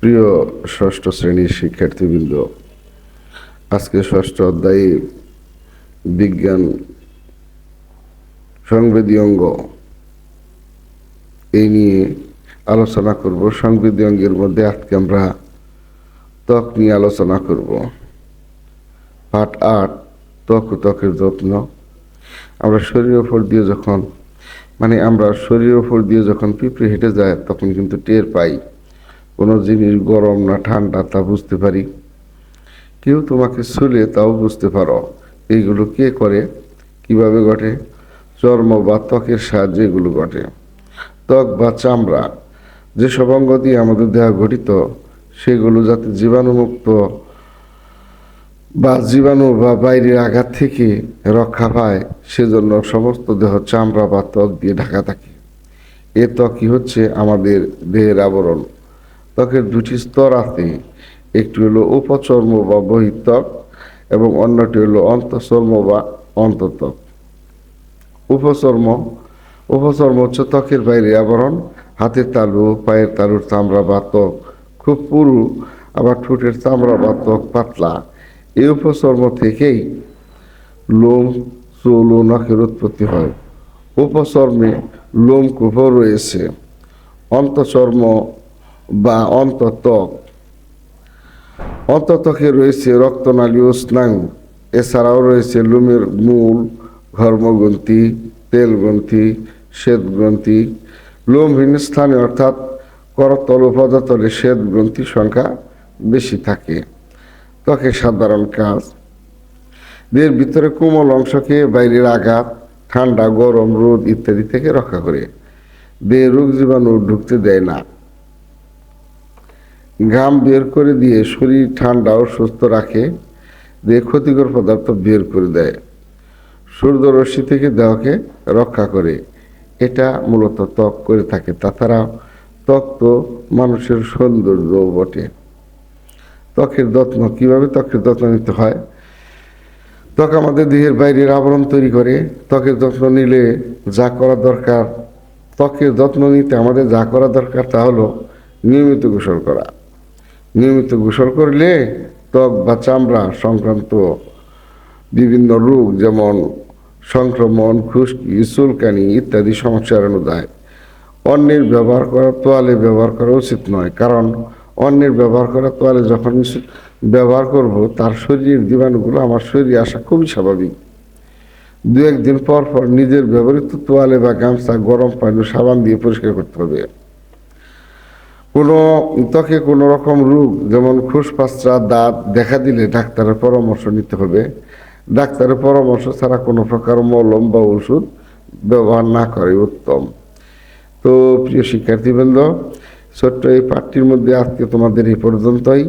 প্রিয় ষষ্ঠ শ্রেণির শিক্ষার্থীবৃন্দ, আজকে ষষ্ঠ অধ্যায়ে বিজ্ঞান সংবেদী অঙ্গ এই নিয়ে আলোচনা করব। সংবেদী অঙ্গের মধ্যে আজকে আমরা ত্বক নিয়ে আলোচনা করব। পাঠ আট, ত্বক ও ত্বকের যত্ন। আমরা শরীরের ওপর দিয়ে যখন মানে আমরা শরীরের ওপর দিয়ে যখন পিঁপড়ে হেঁটে যায়, তখন কিন্তু টের পাই। কোনো জিনিস গরম না ঠান্ডা তা বুঝতে পারি। কেউ তোমাকে ছুলে তাও বুঝতে পারো। এইগুলো কে করে? কীভাবে ঘটে? চর্ম বা ত্বকের সাহায্যে এগুলো ঘটে। ত্বক বা চামড়া যেসব অঙ্গ দিয়ে আমাদের দেহ গঠিত, সেগুলো যাতে জীবাণুমুক্ত বা জীবাণু বা বাইরের আঘাত থেকে রক্ষা পায়, সেজন্য সমস্ত দেহ চামড়া বা ত্বক দিয়ে ঢাকা থাকে। এ ত্বকই হচ্ছে আমাদের দেহের আবরণ। ত্বকের দুটি স্তর আছে, একটি হলো উপচর্ম বা বহিত্বক এবং অন্যটি হলো অন্তঃচর্ম বা অন্তঃত্বক উপচর্ম উপচর্ম হচ্ছে ত্বকের বাইরে আবরণ, হাতের তালু, পায়ের তালুর চামড়া বা ত্বক। খুব পুরু, আবার ঠোঁটের চামড়া বা ত্বক পাতলা। এই উপচর্ম থেকেই লোম, চুল ও নখের উৎপত্তি হয়। উপচর্মে লোমকূপও রয়েছে। অন্তচর্ম বা অন্তত্বক অন্তত্বকে রয়েছে রক্তনালী ও স্নায়ু। এছাড়াও রয়েছে লোমের মূল, ঘর্মগ্রন্থি, তেলগ্রন্থি, শ্বেতগ্রন্থি। লোমহীন স্থানে অর্থাৎ করতল ও পদতলে শ্বেতগ্রন্থির সংখ্যা বেশি থাকে। ত্বকের সাধারণ কাজ। দেহের ভিতরে কোমল অংশকে বাইরের আঘাত, ঠান্ডা, গরম, রোদ ইত্যাদি থেকে রক্ষা করে। দেহে রোগ জীবাণু ঢুকতে দেয় না। ঘাম বের করে দিয়ে শরীর ঠান্ডা ও সুস্থ রাখে, দেহে ক্ষতিকর পদার্থ বের করে দেয়। সূর্যরশ্মি থেকে দেহকে রক্ষা করে। এটা মূলত ত্বক করে থাকে, তাছাড়া ত্বক তো মানুষের সৌন্দর্য বটে। ত্বকের যত্ন, কীভাবে ত্বকের যত্ন নিতে হয়? ত্বক আমাদের দেহের বাইরের আবরণ তৈরি করে। ত্বকের যত্ন নিলে যা করা দরকার, ত্বকের যত্ন নিতে আমাদের যা করা দরকার তা হলো নিয়মিত গোসল করা। নিয়মিত গোসল করলে ত্বক বা চামড়া সংক্রান্ত বিভিন্ন রোগ যেমন সংক্রমণ, খুশকি, চুলকানি ইত্যাদি সমস্যা এড়ানো যায় অন্যের ব্যবহার করা তোয়ালে ব্যবহার করা উচিত নয়, কারণ অন্যের ব্যবহার করা তোয়ালে যখন ব্যবহার করব, তার শরীরের জীবাণুগুলো আমার শরীরে আসা খুবই স্বাভাবিক। দু একদিন পর পর নিজের ব্যবহৃত তোয়ালে বা গামছা গরম পানি সাবান দিয়ে পরিষ্কার করতে হবে। কোনো ত্বকে কোনো রকম রোগ, যেমন খুশপাচরা দাঁত, দেখা দিলে ডাক্তারের পরামর্শ নিতে হবে। ডাক্তারের পরামর্শ ছাড়া কোনো প্রকার মলম বা ওষুধ ব্যবহার না করে উত্তম। তো প্রিয় শিক্ষার্থীবৃন্দ, ছোট্ট এই পাঠটির মধ্যে আজকে তোমাদের এই পর্যন্তই।